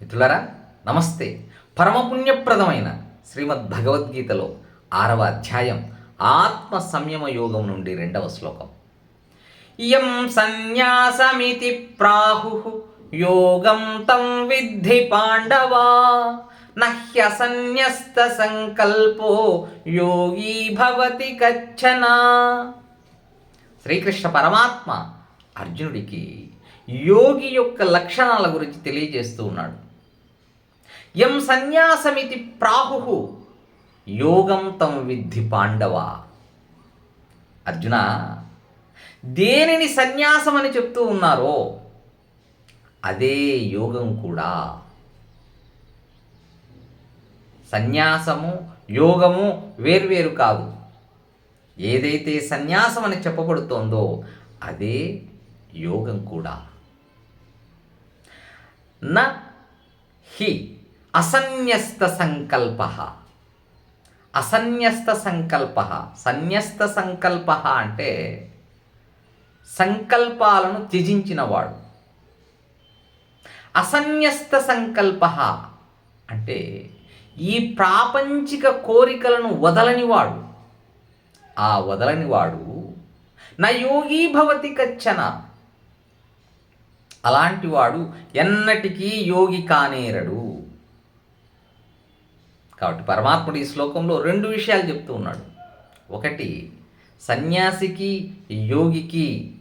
మిత్రులారా నమస్తే. పరమపుణ్యప్రదమైన శ్రీమద్ భగవద్గీతలో ఆరవ అధ్యాయం ఆత్మ సంయమ యోగం నుండి రెండవ శ్లోకం. ఇయం సన్యాసమితి ప్రాహు యోగం తం విద్ధి పాండవా నహ్య సన్యస్త సంకల్పో యోగీ భవతి కచ్చన. శ్రీకృష్ణ పరమాత్మ అర్జునుడికి యోగి యొక్క లక్షణాల గురించి తెలియజేస్తూ ఉన్నాడు. యం సన్యాసమితి ప్రాహు? యోగం తం విద్ధి పాండవ. అర్జున దేనిని సన్యాసం అని చెప్తూ ఉన్నారో అదే యోగం కూడా. సన్యాసము యోగము వేర్వేరు కాదు. ఏదైతే సన్యాసం అని చెప్పబడుతోందో అదే యోగం కూడా. న హి అసన్యస్త సంకల్ప అసన్యస్త సంకల్ప సన్యస్త సంకల్ప అంటే సంకల్పాలను త్యజించినవాడు. అసన్యస్త సంకల్ప అంటే ఈ ప్రాపంచిక కోరికలను వదలనివాడు. ఆ వదలనివాడు నా యోగీ భవతి కచ్చన. అలాంటివాడు ఎన్నటికీ యోగి కానేరడు. కాబట్టి పరమాత్ముడు ఈ శ్లోకంలో రెండు విషయాలు చెప్తూ ఉన్నాడు. ఒకటి సన్యాసికి యోగికి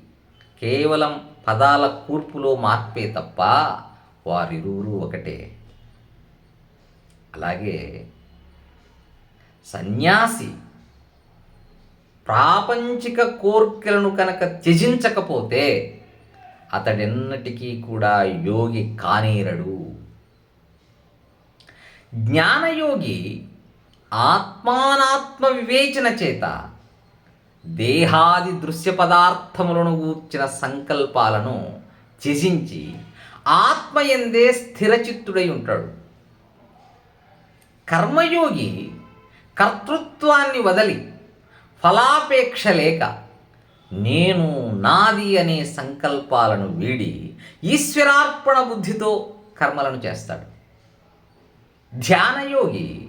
కేవలం పదాల కూర్పులో మార్పే తప్ప వారిరువురు ఒకటే. అలాగే సన్యాసి ప్రాపంచిక కోర్కెలను కనుక త్యజించకపోతే అతడెన్నటికీ కూడా యోగి కానేరడు. జ్ఞానయోగి ఆత్మానాత్మ వివేచన చేత దేహాది దృశ్య పదార్థములను గూర్చిన సంకల్పాలను త్యజించి ఆత్మయందే స్థిరచిత్తుడై ఉంటాడు. కర్మయోగి కర్తృత్వాన్ని వదలి ఫలాపేక్ష లేక నేను నాది అనే సంకల్పాలను వీడి ఈశ్వరార్పణ బుద్ధితో కర్మలను చేస్తాడు. ధ్యానయోగి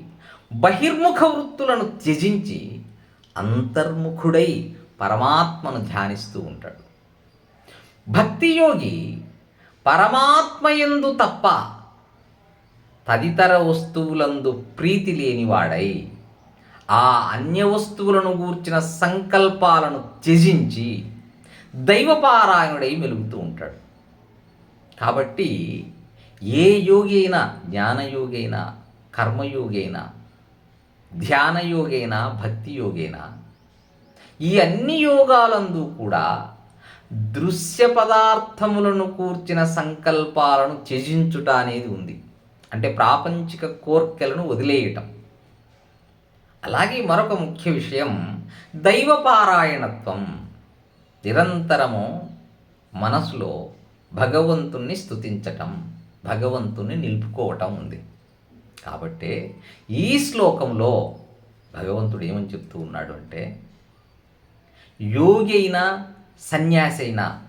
బహిర్ముఖ వృత్తులను త్యజించి అంతర్ముఖుడై పరమాత్మను ధ్యానిస్తూ ఉంటాడు. భక్తియోగి పరమాత్మయందు తప్ప తదితర వస్తువులందు ప్రీతి లేనివాడై ఆ అన్య వస్తువులను గూర్చిన సంకల్పాలను త్యజించి దైవపారాయణుడై మెలుగుతూ ఉంటాడు. కాబట్టి ఏ యోగి అయినా జ్ఞానయోగి అయినా కర్మయోగి అయినా ధ్యానయోగి అయినా భక్తి యోగి అయినా ఈ అన్ని యోగాలందు కూడా దృశ్య పదార్థములను కూర్చిన సంకల్పాలను త్యజించుట అనేది ఉంది. అంటే ప్రాపంచిక కోర్కెలను వదిలేయటం. అలాగే మరొక ముఖ్య విషయం దైవపారాయణత్వం. నిరంతరము మనసులో భగవంతుణ్ణి స్థుతించటం భగవంతుని నిలుపుకోవటం ఉంది. కాబట్టి ఈ శ్లోకంలో భగవంతుడు ఏమని చెప్తూ ఉన్నాడు అంటే యోగి అయినా సన్యాసి అయినా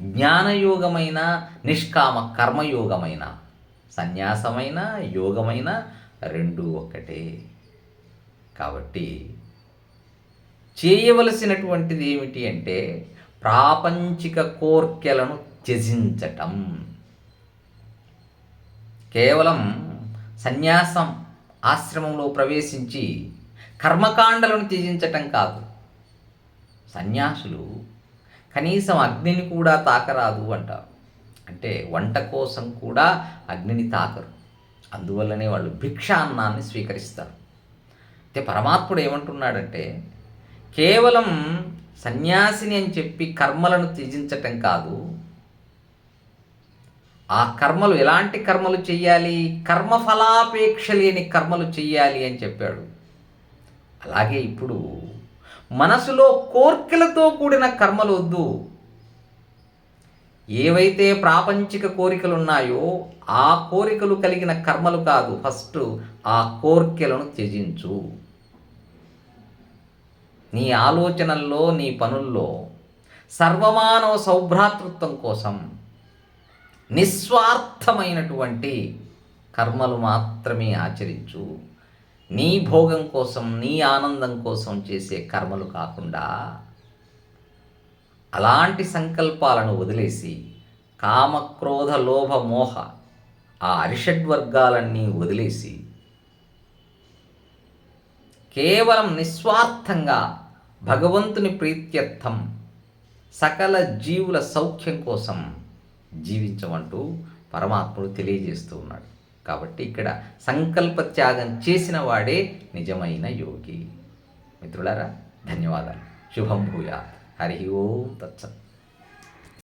జ్ఞానయోగమైన నిష్కామ కర్మయోగమైన సన్యాసమైన యోగమైన రెండు ఒక్కటే. కాబట్టి చేయవలసినటువంటిది ఏమిటి అంటే ప్రాపంచిక కోర్కెలను త్యజించటం. కేవలం సన్యాసం ఆశ్రమంలో ప్రవేశించి కర్మకాండలను త్యజించటం కాదు. సన్యాసులు కనీసం అగ్నిని కూడా తాకరాదు అంటారు. అంటే వంట కోసం కూడా అగ్నిని తాకరు. అందువల్లనే వాళ్ళు భిక్షాన్నాన్ని స్వీకరిస్తారు. అయితే పరమాత్ముడు ఏమంటున్నాడంటే కేవలం సన్యాసిని అని చెప్పి కర్మలను త్యజించటం కాదు ఆ కర్మలు ఎలాంటి కర్మలు చెయ్యాలి? కర్మఫలాపేక్ష లేని కర్మలు చెయ్యాలి అని చెప్పాడు. అలాగే ఇప్పుడు మనసులో కోర్కెలతో కూడిన కర్మలు వద్దు. ఏవైతే ప్రాపంచిక కోరికలు ఉన్నాయో ఆ కోరికలు కలిగిన కర్మలు కాదు. ఫస్ట్ ఆ కోర్కెలను త్యజించు. నీ ఆలోచనల్లో నీ పనుల్లో సర్వమానవ సౌభ్రాతృత్వం కోసం నిస్వార్థమైనటువంటి కర్మలు మాత్రమే ఆచరించు. నీ భోగం కోసం నీ ఆనందం కోసం చేసే కర్మలు కాకుండా అలాంటి సంకల్పాలను వదిలేసి కామక్రోధ లోభ మోహ ఆ అరిషడ్వర్గాలన్నీ వదిలేసి కేవలం నిస్వార్థంగా భగవంతుని ప్రీత్యర్థం సకల జీవుల సౌఖ్యం కోసం జీవించమంటూ పరమాత్ముడు తెలియజేస్తూ ఉన్నాడు. కాబట్టి ఇక్కడ సంకల్ప త్యాగం చేసిన వాడే నిజమైన యోగి. మిత్రులారా ధన్యవాదాలు. శుభం భూయా హరి ఓం తత్సత్.